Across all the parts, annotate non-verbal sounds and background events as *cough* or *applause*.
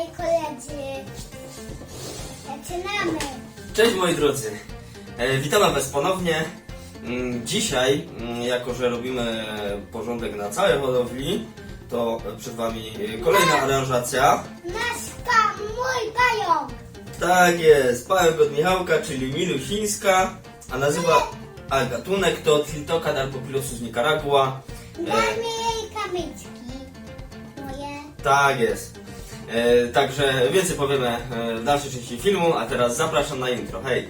moi koledzy. Zaczynamy. Cześć moi drodzy, e, witamy Was ponownie. Mm, Dzisiaj, mm, jako że robimy porządek na całej hodowli, to przed Wami e, kolejna aranżacja. Nasz pa, mój pająk. Tak jest, pająk od Michałka, czyli milusińska, a nazywa, a gatunek to Tiltoka Darbopilosus nicaragua. E, Dajmy jej kamyczki. Moje. tak jest. E, także więcej powiemy e, w dalszej części filmu, a teraz zapraszam na intro. Hej!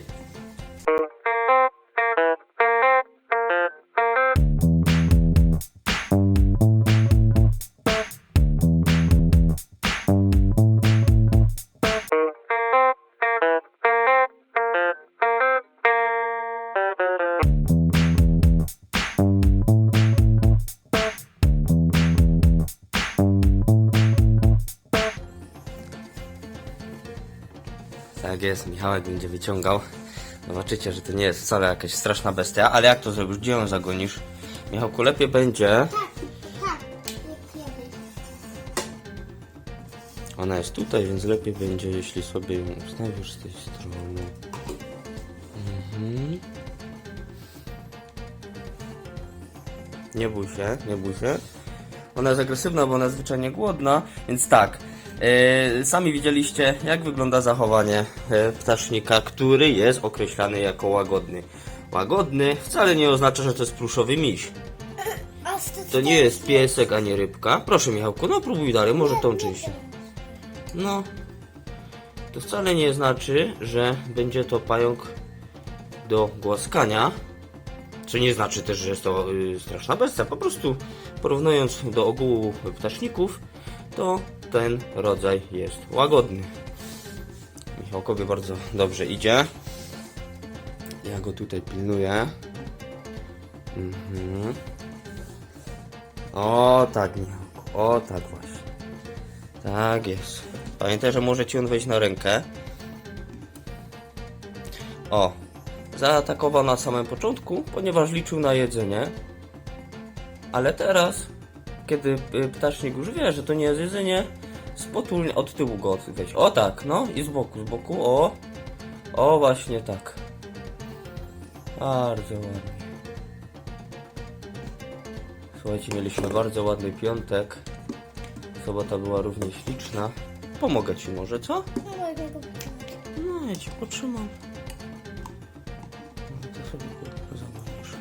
Tak jest, Michałek będzie wyciągał. Zobaczycie, że to nie jest wcale jakaś straszna bestia, ale jak to zrobisz? Gdzie ją zagonisz? Michałku, lepiej będzie. Ona jest tutaj, więc lepiej będzie, jeśli sobie ją ustawisz z tej strony. Mhm. Nie bój się, nie bój się. Ona jest agresywna, bo ona jest zwyczajnie głodna, więc tak. E, sami widzieliście, jak wygląda zachowanie e, ptasznika, który jest określany jako łagodny. Łagodny wcale nie oznacza, że to jest pluszowy miś. To nie jest piesek ani rybka. Proszę Michałku, no próbuj dalej, może tą część. No, to wcale nie znaczy, że będzie to pająk do głaskania. Co nie znaczy też, że jest to y, straszna bestia. Po prostu porównując do ogółu ptaszników, to ten rodzaj jest łagodny. Michałkowi bardzo dobrze idzie. Ja go tutaj pilnuję. Mhm. O tak, Michałku. O tak właśnie. Tak jest. Pamiętaj, że może ci on wejść na rękę. O. Zaatakował na samym początku, ponieważ liczył na jedzenie. Ale teraz, kiedy y, ptasznik już wie, że to nie jest jedzenie, spotulnie od tyłu go weź. O tak, no i z boku, z boku, o. O, właśnie tak. Bardzo ładnie. Słuchajcie, mieliśmy bardzo ładny piątek. Sobota była równie śliczna. Pomogę ci może, co? No, ja ci potrzymam. No, to sobie zamówisz.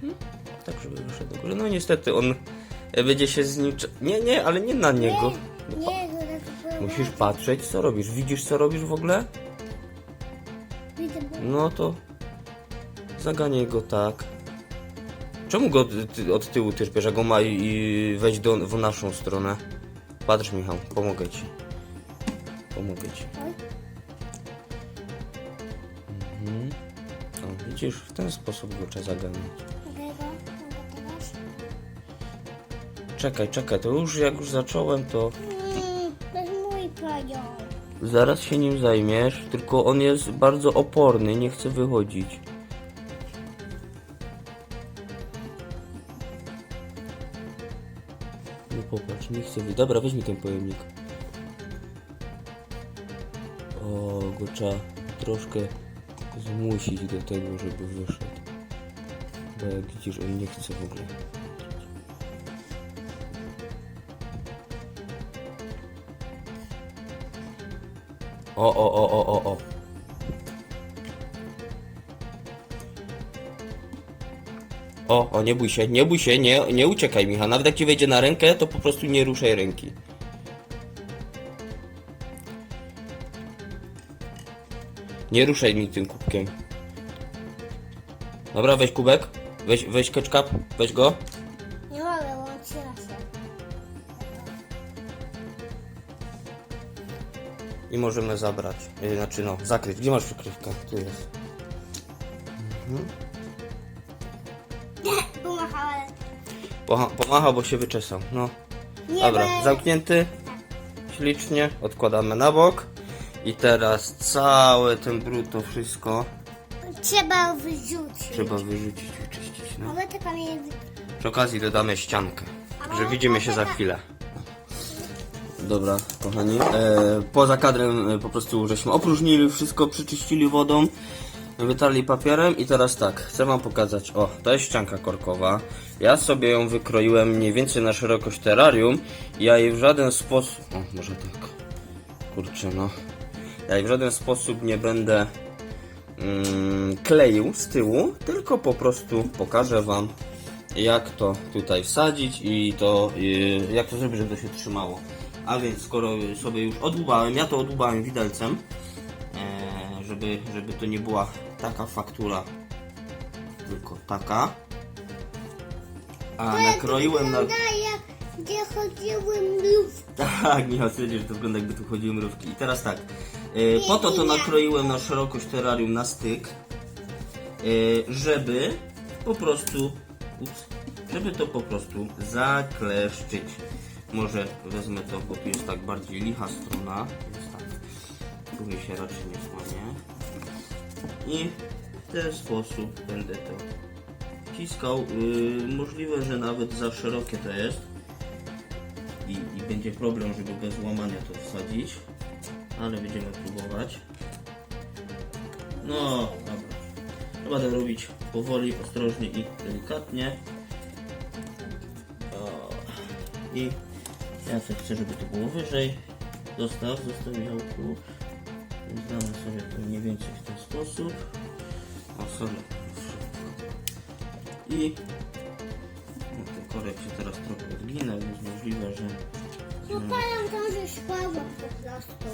Hmm? Tak, żeby wyszedł do góry. No niestety, on będzie się z nim... Nie, nie, ale nie na niego. Nie, tak. Musisz patrzeć, co robisz. Widzisz, co robisz w ogóle? Widzę, bo No to... Zaganiaj go tak. Czemu go ty, od tyłu tyrpiesz, a go ma i, i wejdź do, w naszą stronę? Patrz, Michał, pomogę ci. Pomogę ci. Oj. Mhm. O, widzisz, w ten sposób go trzeba zaganiać. Czekaj, czekaj, to już jak już zacząłem, to Mm, to jest mój pająk. zaraz się nim zajmiesz, tylko on jest bardzo oporny, nie chce wychodzić. No popatrz, nie chce wyjść. Dobra, weź mi ten pojemnik. O, go trzeba troszkę zmusić do tego, żeby wyszedł. Bo jak widzisz, on nie chce w ogóle. O, o, o, o, o, o. O, o, nie bój się, nie bój się, nie, nie uciekaj, Michał. Nawet jak ci wejdzie na rękę, to po prostu nie ruszaj ręki. Nie ruszaj mi tym kubkiem. Dobra, weź kubek. Weź, weź ketchup, weź go. I możemy zabrać. Yy, Znaczy no, zakryć. Gdzie masz przykrywkę? Tu jest. Pomachałem. Pocha- Pomachał, bo się wyczesał. No. Nie Dobra, zamknięty. Ślicznie. Odkładamy na bok. I teraz cały ten brud, to wszystko Trzeba wyrzucić. trzeba wyrzucić, wyczyścić. No. Mamy te kamienie. Przy okazji dodamy ściankę. Że widzimy się za chwilę. Dobra, kochani. E, poza kadrem e, po prostu żeśmy opróżnili wszystko, przyczyścili wodą, wytarli papierem i teraz tak, chcę wam pokazać. O, to jest ścianka korkowa. Ja sobie ją wykroiłem mniej więcej na szerokość terrarium. Ja jej w żaden sposób... O, może tak. Kurczę, no. Ja jej w żaden sposób nie będę mm, kleił z tyłu, tylko po prostu pokażę wam jak to tutaj wsadzić i to y, jak to zrobić, żeby to się trzymało. A więc skoro sobie już odłubałem, ja to odłubałem widelcem, e, żeby, żeby to nie była taka faktura, tylko taka. A nakroiłem na... Gdzie chodziły mrówki. *laughs* Tak, Michał stwierdził, że to wygląda jakby tu chodziły mrówki. I teraz tak, e, po to to nakroiłem na szerokość terrarium na styk, e, żeby po prostu, ups, żeby to po prostu zakleszczyć. Może wezmę to, bo tu jest tak bardziej licha strona, więc tak, tu mi się raczej nie skłania. I w ten sposób będę to ciskał. Yy, możliwe, że nawet za szerokie to jest i, i będzie problem, żeby bez łamania to wsadzić, ale będziemy próbować. No, dobra. Trzeba to robić powoli, ostrożnie i delikatnie. O, I ja sobie chcę, żeby to było wyżej. Zostaw, zostaw Michałku. Więc damy sobie to mniej więcej w ten sposób. O, sorry. I ten korek się teraz trochę odgina, więc możliwe, że No palam tam ze szpałą po prostu.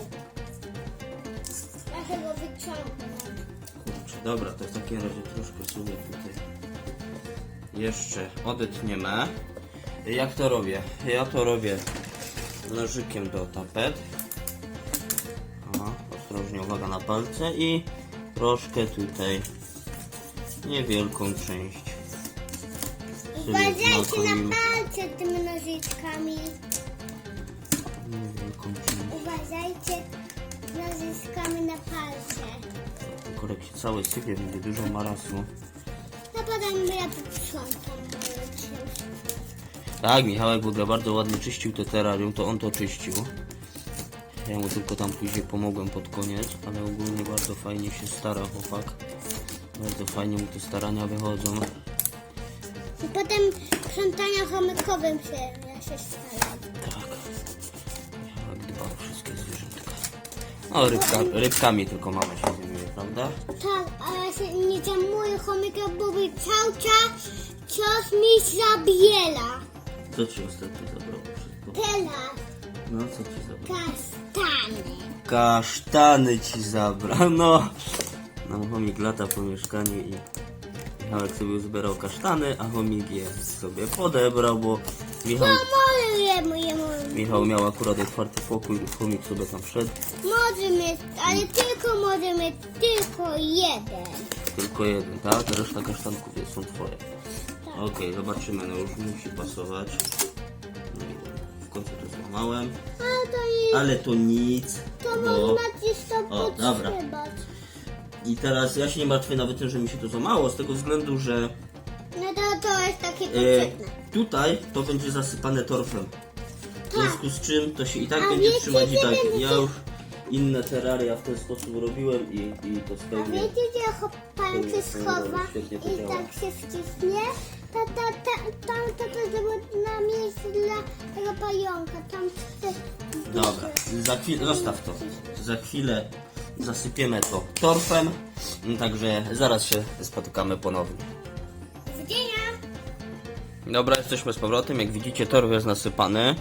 Ja tego wyciągnę. Kurczę, dobra, to w takim razie troszkę sobie tutaj jeszcze odetniemy. Jak to robię? Ja to robię nożykiem do tapet. Ostrożnie, uwaga na palce i troszkę tutaj niewielką część. Uważajcie na palce tymi nożyczkami. Niewielką część. Uważajcie nożyczkami na palce. Korek się cały sypie, będzie dużo marasu. No potem ja posprzątam. Tak, Michałek w ogóle bardzo ładnie czyścił te terrarium, to on to czyścił. Ja mu tylko tam później pomogłem pod koniec, ale ogólnie bardzo fajnie się stara chłopak. Bardzo fajnie mu te starania wychodzą. I potem sprzątania chomykowym się, ja się staram. Tak. Michałek dba o wszystkie zwierzętka. No, rybka, rybkami tylko mama się zajmuje, prawda? Tak, ale się nie zajmuję chomykiem, bo by cały czas coś mi zabiela. Co ci ostatnio zabrało wszystko? Teraz No, co ci zabrało? kastany. Kasztany ci zabrał, no. Chomik lata po mieszkaniu i Michałek sobie zbierał kasztany, a chomik je sobie podebrał, bo Michał, Pomoluję jemu. Michał miał akurat otwarty pokój i chomik sobie tam wszedł. Może mieć, ale tylko może mieć tylko jeden. Tylko jeden, tak? Reszta kasztanków jest- są twoje. Okej, zobaczymy, no już musi pasować. W końcu to złamałem. A to Ale to nic, to bo... O, dobra. I teraz ja się nie martwię nawet tym, że mi się to złamało, z tego względu, że No to to jest takie E, tutaj to będzie zasypane torfem. W związku z czym to się i tak A będzie wiecie, trzymać i tak. Ja już inne terraria w ten sposób robiłem i, i to A spełnię. wiecie, cho- pan się schowa Świetnie to i działa. tak się wciśnie? Ta, ta, ta, tam to, to żeby na miejsce dla tego pająka. Tam. Dobra, za chwilę, zostaw to. Za chwilę zasypiemy to torfem, także zaraz się spotykamy ponownie. Widzenia! Dobra, jesteśmy z powrotem. Jak widzicie, torf jest nasypany.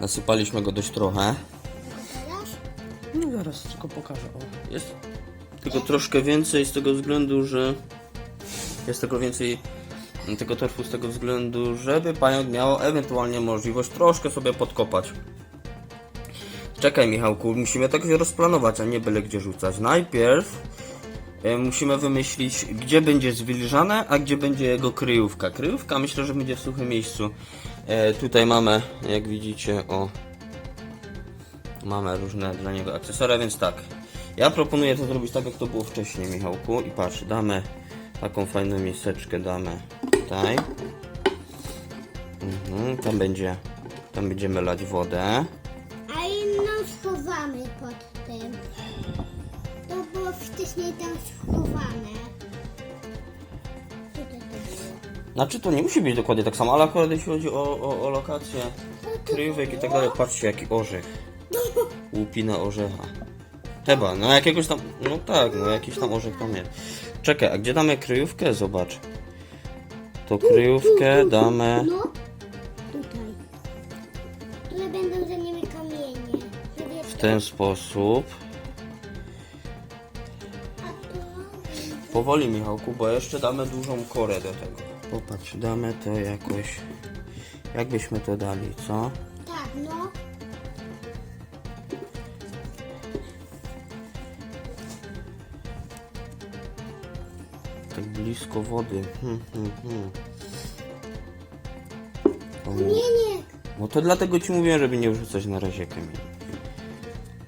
Nasypaliśmy go dość trochę. No zaraz tylko pokażę. O, jest tylko troszkę więcej z tego względu, że jest tego więcej tego torfu z tego względu, żeby pająk miał ewentualnie możliwość troszkę sobie podkopać. Czekaj Michałku, musimy tak rozplanować, a nie byle gdzie rzucać. Najpierw e, musimy wymyślić, gdzie będzie zwilżane, a gdzie będzie jego kryjówka. Kryjówka myślę, że będzie w suchym miejscu. E, tutaj mamy, jak widzicie, o Mamy różne dla niego akcesoria, więc tak. Ja proponuję to zrobić tak, jak to było wcześniej, Michałku. I patrz, damy taką fajną miseczkę, damy tutaj. Mhm, tam będzie Tam będziemy lać wodę. A inną schowamy pod tym. To było wcześniej tam schowane. Tutaj to było. Znaczy to nie musi być dokładnie tak samo, ale akurat jeśli chodzi o, o, o lokację kryjówek i tak dalej, patrzcie jaki orzech. Łupina orzecha. Chyba, no jakiegoś tam, no tak, no jakiś tam orzech tam jest. Czekaj, a gdzie damy kryjówkę? Zobacz. To kryjówkę damy... No, tutaj. Tutaj będą za nimi kamienie. W ten sposób. Powoli Michałku, bo jeszcze damy dużą korę do tego. Popatrz, damy to jakoś... Jakbyśmy to dali, co? Tak, no. Tak blisko wody. Hmm, hmm, hmm. O, Nie, nie. No to dlatego ci mówiłem, żeby nie wrzucać na razie kamieni.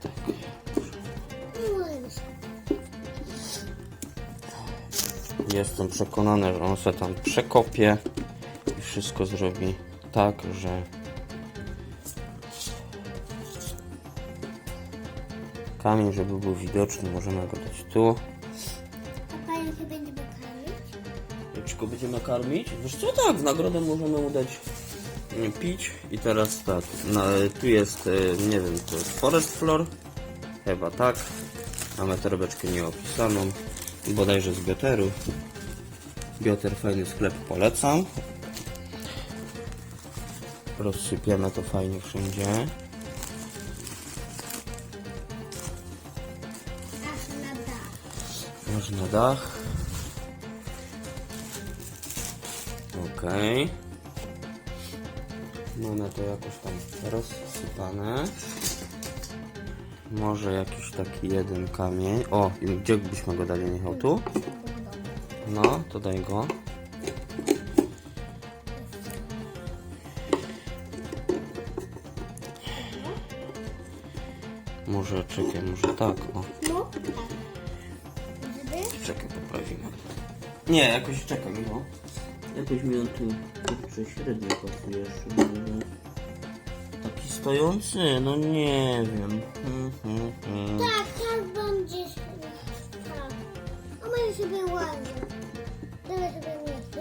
Tak. Jestem przekonany, że on se tam przekopie i wszystko zrobi tak, że kamień, żeby był widoczny, możemy go dać tu. Jaczko będziemy karmić? Wiesz co, tak, w nagrodę możemy mu dać mm, pić. I teraz tak, na, tu jest, e, nie wiem, to jest Forest Floor. Chyba tak. Mamy torebeczkę nieopisaną. Bodajże z Bioteru. Bioter fajny sklep, polecam. Rozsypiemy to fajnie wszędzie. Aż dach. Na dach. Okej. Mamy to jakoś tam rozsypane. Może jakiś taki jeden kamień. O, gdzie byśmy go dali, Michał? Tu? No, to daj go. Może, czekaj, może tak, o. No. Czekaj, poprawimy. Nie, jakoś czekaj, no. Jakoś mi on tu kurczę średnio pasuje. Taki stojący? No nie wiem. Hmm, hmm, hmm. Tak, tak będzie. Tak. A może sobie ładnie. Sobie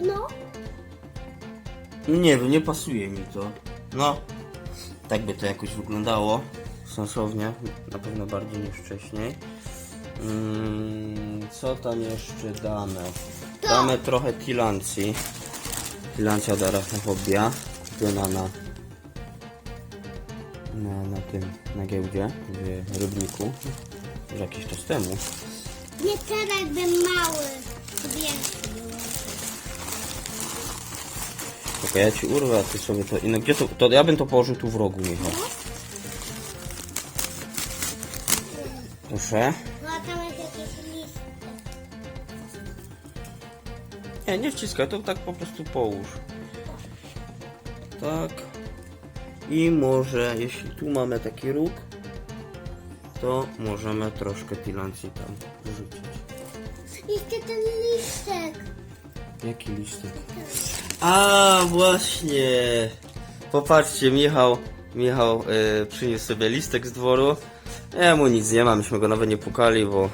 nie. No. Nie wiem, nie pasuje mi to. No, tak by to jakoś wyglądało. Sensownie, na pewno bardziej niż wcześniej. Mm, co tam jeszcze damy? Damy trochę tilancji. Tilancja od arachnophobia. Kupiona na, na, na tym, na giełdzie w Rybniku. Już jakiś czas temu. Nie teraz bym mały. Większy. Czekaj, ja ci urwę, a ty sobie to... No gdzie to... To ja bym to położył tu w rogu, Michał. Proszę. Nie, nie wciskaj, to tak po prostu połóż. Tak. I może, jeśli tu mamy taki róg, to możemy troszkę tilancji tam wrzucić. Jeszcze ten listek. Jaki listek? A, właśnie. Popatrzcie, Michał, Michał y, przyniósł sobie listek z dworu. Ja mu nic nie ma, myśmy go nawet nie pukali, bo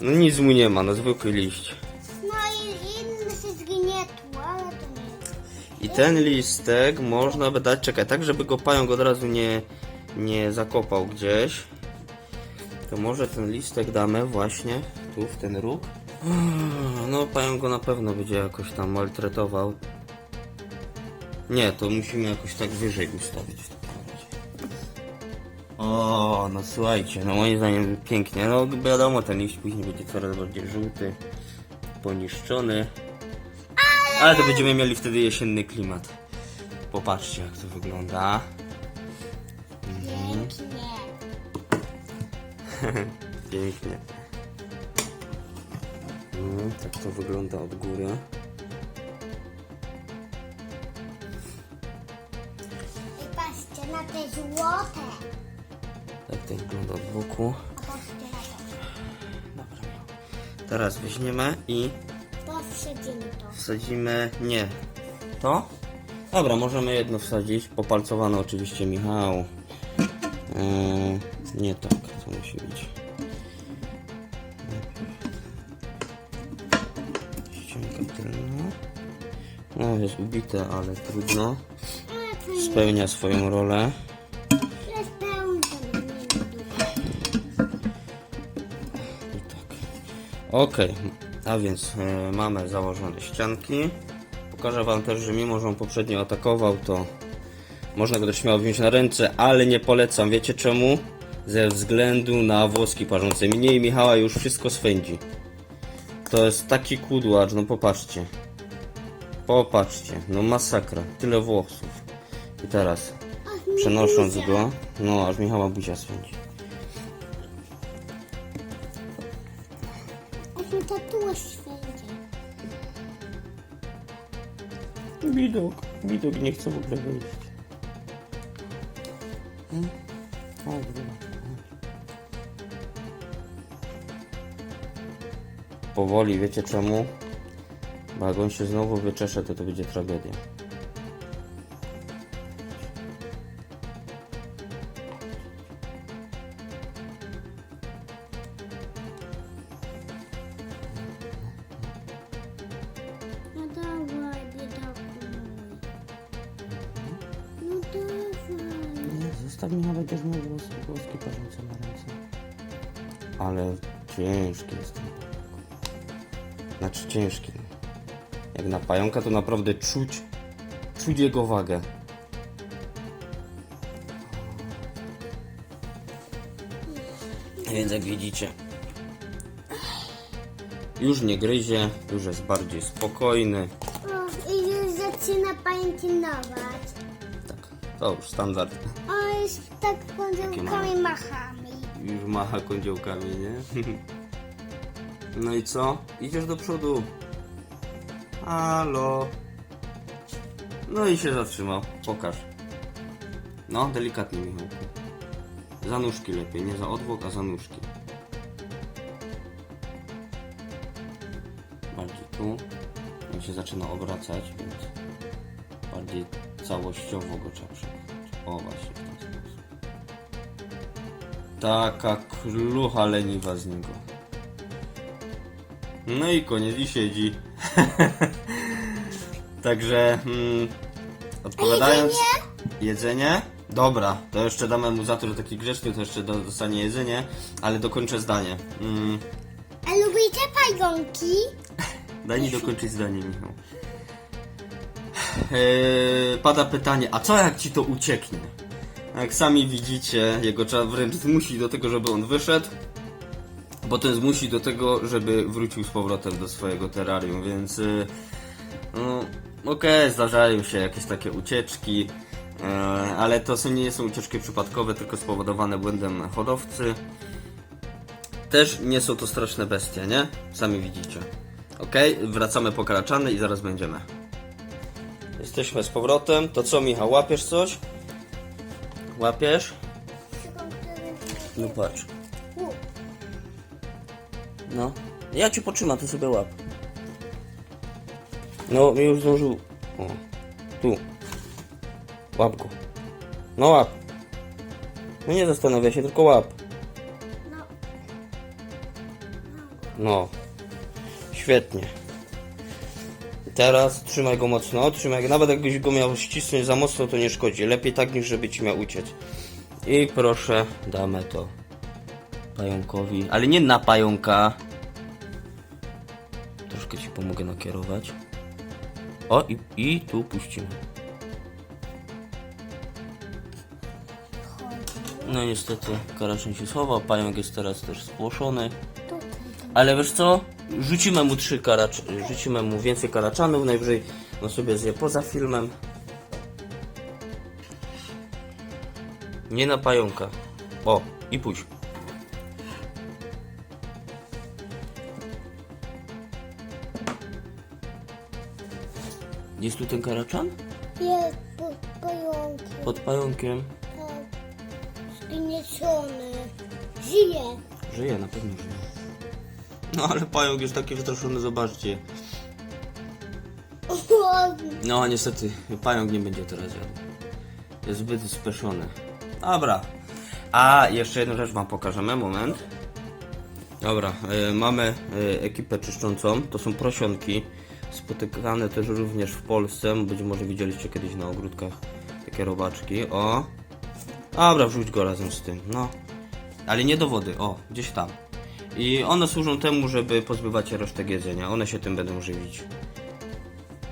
no nic mu nie ma, no zwykły liść. Ten listek można by dać, czekaj, tak żeby go pająk od razu nie, nie zakopał gdzieś. To może ten listek damy właśnie tu, w ten róg. No, pająk go na pewno będzie jakoś tam maltretował. Nie, to musimy jakoś tak wyżej ustawić. O, no słuchajcie, no moim zdaniem pięknie. No wiadomo, ten liść później będzie coraz bardziej żółty, poniszczony. Ale to będziemy mieli wtedy jesienny klimat. Popatrzcie jak to wygląda. *laughs* Pięknie. Pięknie. No, tak to wygląda od góry. I patrzcie na te złote. Tak to wygląda od boku. Patrzcie na to. Dobra. Teraz weźmiemy i Powsadzimy to. wsadzimy... Nie. To? Dobra, możemy jedno wsadzić. Popalcowane oczywiście, Michał. Eee, nie tak, to musi być. Ścianka tylna. No, jest ubite, ale trudno. Spełnia swoją rolę. tak. Okej, a więc e, mamy założone ścianki. Pokażę Wam też, że mimo, że on poprzednio atakował, to można go też śmiało wziąć na ręce, ale nie polecam. Wiecie czemu? Ze względu na włoski parzące. Mnie i Michała już wszystko swędzi. To jest taki kudłacz, no popatrzcie. Popatrzcie, no masakra. Tyle włosów. I teraz, przenosząc go, no aż Michała buzia swędzi. Mi tatuaż święcie. Widok, widok nie chce w ogóle wyjść. Hmm? O, dobra. Powoli, wiecie czemu? Bo jak on się znowu wyczesze, to to będzie tragedia. Na ręce. Ale ciężki jest ten. Znaczy ciężki. Jak na pająka to naprawdę czuć, czuć jego wagę. Więc jak widzicie, już nie gryzie, już jest bardziej spokojny. O, i już zaczyna pamiętinować. Tak, to już standard. Już tak kądzielkami machami. Już macha kądziołkami, nie? *laughs* No i co? Idziesz do przodu. Halo. No i się zatrzymał. Pokaż. No, delikatnie, Michałku. Za nóżki lepiej, nie za odwłok, a za nóżki. Bardziej tu. On się zaczyna obracać, więc bardziej całościowo go trzeba przejechać. O, właśnie. Taka klucha leniwa z niego. No i koniec, i siedzi. *laughs* Także, mm, odpowiadając... Jedzenie? Dobra, to jeszcze damy mu za to, że taki grzeczny, to jeszcze do- dostanie jedzenie, ale dokończę zdanie. Mm, A lubicie pająki? *laughs* Daj mi dokończyć zdanie, Michał. *sighs* Eee, pada pytanie, a co jak ci to ucieknie? Jak sami widzicie, jego trzeba wręcz zmusić do tego, żeby on wyszedł. Potem zmusić do tego, żeby wrócił z powrotem do swojego terrarium, więc... Yy, no, okej, zdarzają się jakieś takie ucieczki, yy, ale to nie są ucieczki przypadkowe, tylko spowodowane błędem hodowcy. Też nie są to straszne bestie, nie? Sami widzicie. Ok, wracamy po karaczany i zaraz będziemy. Jesteśmy z powrotem. To co, Michał, łapiesz coś? Łapiesz? No patrz. No. Ja cię potrzymam, ty sobie łap. No, mi już zdążył. O, tu. Łap go. No łap. No nie zastanawia się, tylko łap. no, No. Świetnie. Teraz trzymaj go mocno, trzymaj go. Nawet jakbyś go miał ścisnąć za mocno, to nie szkodzi. Lepiej tak, niż żeby ci miał uciec. I proszę, damy to pająkowi. Ale nie na pająka. Troszkę ci pomogę nakierować. O, i, i tu puścimy. No niestety, karaczyn się schował, pająk jest teraz też spłoszony. Ale wiesz co? Rzucimy mu trzy karacz... Rzucimy mu więcej karaczanów, najwyżej on sobie zje poza filmem. Nie na pająka. O, i pójdź. Jest tu ten karaczan? Jest pod pająkiem. Pod pająkiem. Tak. Zgnieciony. Żyje. Żyje, na pewno żyje. No ale pająk jest taki wystraszony, zobaczcie. *laughs* No, niestety, pająk nie będzie teraz jadł. Jest zbyt speszony. Dobra. A, jeszcze jedną rzecz wam pokażemy, moment. Dobra, y, mamy y, ekipę czyszczącą, to są prosionki, spotykane też również w Polsce, być może widzieliście kiedyś na ogródkach takie robaczki, o. Dobra, wrzuć go razem z tym, no. Ale nie do wody, o, gdzieś tam. I one służą temu, żeby pozbywać się resztek jedzenia, one się tym będą żywić.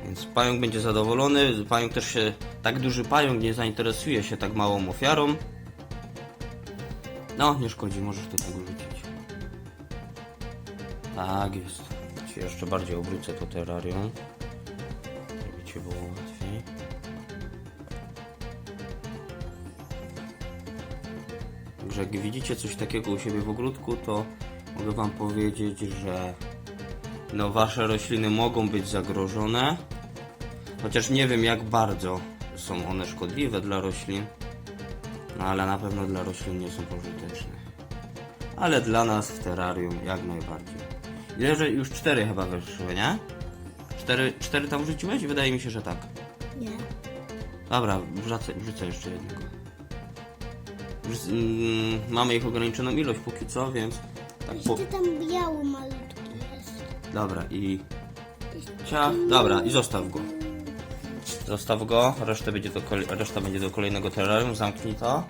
Więc pająk będzie zadowolony. Pająk też się, tak duży pająk nie zainteresuje się tak małą ofiarą. No, nie szkodzi, możesz do tego rzucić. Tak jest. Jeszcze bardziej obrócę to terrarium. Żeby ci było łatwiej. Także jak widzicie coś takiego u siebie w ogródku, to mogę wam powiedzieć, że no wasze rośliny mogą być zagrożone. Chociaż nie wiem jak bardzo są one szkodliwe dla roślin. No ale na pewno dla roślin nie są pożyteczne. Ale dla nas w terrarium jak najbardziej. Ile, że już cztery chyba wyszły, nie? Cztery, cztery tam wrzuciłeś? Wydaje mi się, że tak. Nie. Dobra, wrzucę, wrzucę jeszcze jednego. Mm, mamy ich ograniczoną ilość póki co, więc tak po... Jeszcze tam biały malutki jest. Dobra i... Cia... Dobra i zostaw go. Zostaw go, reszta będzie do, kole... reszta będzie do kolejnego terrarium, zamknij to.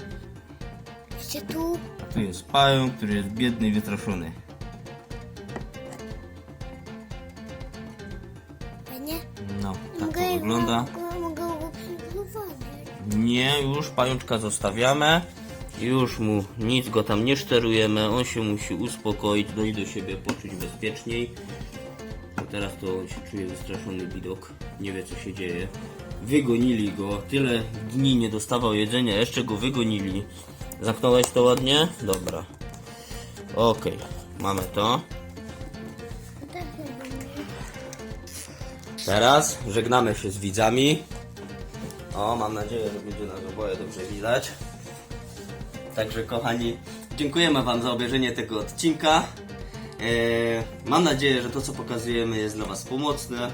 Jeszcze tu. A tu jest pająk, który jest biedny i wystraszony. Fajnie? No, tak Mogę, to wygląda. Mogę, mogę go przyprowadzić. Nie, już pajączka zostawiamy. Już mu nic go tam nie szterujemy. On się musi uspokoić, dojść do siebie, poczuć bezpieczniej. Teraz to się czuje wystraszony widok. Nie wie co się dzieje. Wygonili go. Tyle dni nie dostawał jedzenia, jeszcze go wygonili. Zamknąłeś to ładnie? Dobra. Okej, mamy to. Teraz żegnamy się z widzami. O, mam nadzieję, że będzie nas oboje dobrze widać. Także kochani, dziękujemy Wam za obejrzenie tego odcinka. Eee, mam nadzieję, że to co pokazujemy jest dla Was pomocne.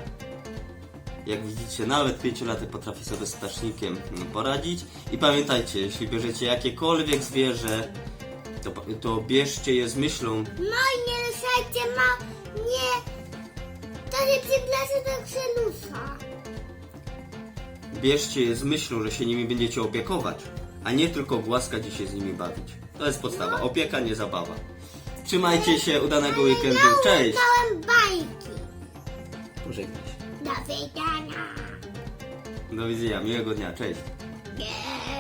Jak widzicie, nawet pięciolatek potrafi sobie z ptasznikiem mm, poradzić. I pamiętajcie, jeśli bierzecie jakiekolwiek zwierzę, to, to bierzcie je z myślą, No i nie ruszajcie ma... Nie. To się przyglaszy do krzelusa. Bierzcie je z myślą, że się nimi będziecie opiekować, a nie tylko głaskać i się z nimi bawić. To jest podstawa. Opieka, nie zabawa. Trzymajcie się, udanego weekendu. Cześć! Dałem bajki. Pożegnaj się. Do widzenia. Do widzenia, miłego dnia. Cześć. Nie.